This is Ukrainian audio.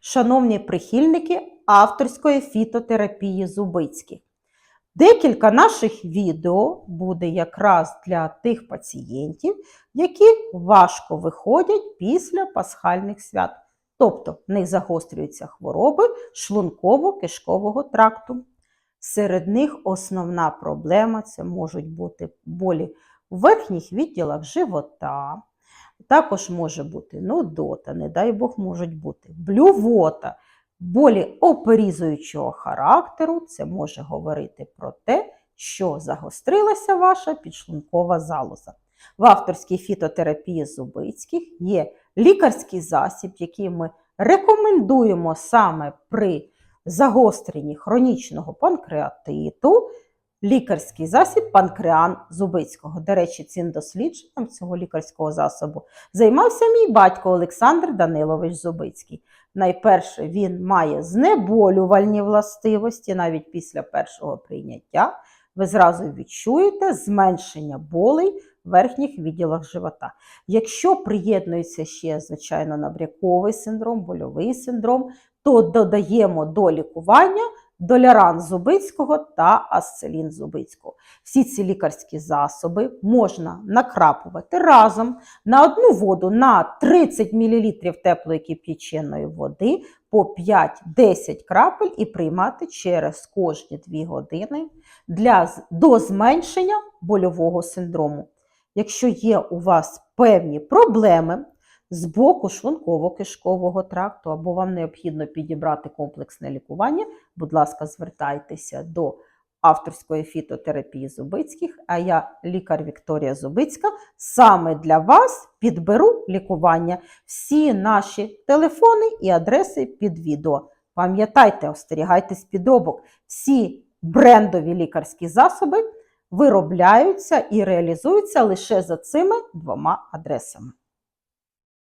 шановні прихильники авторської фітотерапії Зубицьких. Декілька наших відео буде якраз для тих пацієнтів, які важко виходять після пасхальних свят. Тобто в них загострюються хвороби шлунково-кишкового тракту. Серед них основна проблема це можуть бути болі в верхніх відділах живота, також може бути нудота, не дай Бог, можуть бути блювота, болі оперізуючого характеру. Це може говорити про те, що загострилася ваша підшлункова залоза. В авторській фітотерапії Зубицьких є лікарський засіб, який ми рекомендуємо саме при загостренні хронічного панкреатиту. Лікарський засіб панкреан Зубицького. До речі, цим дослідженням цього лікарського засобу займався мій батько Олександр Данилович Зубицький. Найперше, він має знеболювальні властивості навіть після першого прийняття. Ви зразу відчуєте зменшення болей верхніх відділах живота. Якщо приєднується ще, звичайно, набряковий синдром, больовий синдром, то додаємо до лікування доляран Зубицького та асцелін Зубицького. Всі ці лікарські засоби можна накрапувати разом на одну воду на 30 мл теплої кип'яченої води по 5-10 крапель і приймати через кожні 2 години для, до зменшення больового синдрому. Якщо є у вас певні проблеми з боку шлунково-кишкового тракту, або вам необхідно підібрати комплексне лікування, будь ласка, звертайтеся до авторської фітотерапії Зубицьких, а я, лікар Вікторія Зубицька, саме для вас підберу лікування. Всі наші телефони і адреси під відео. Пам'ятайте, остерігайтесь підробок. Всі брендові лікарські засоби виробляються і реалізуються лише за цими двома адресами.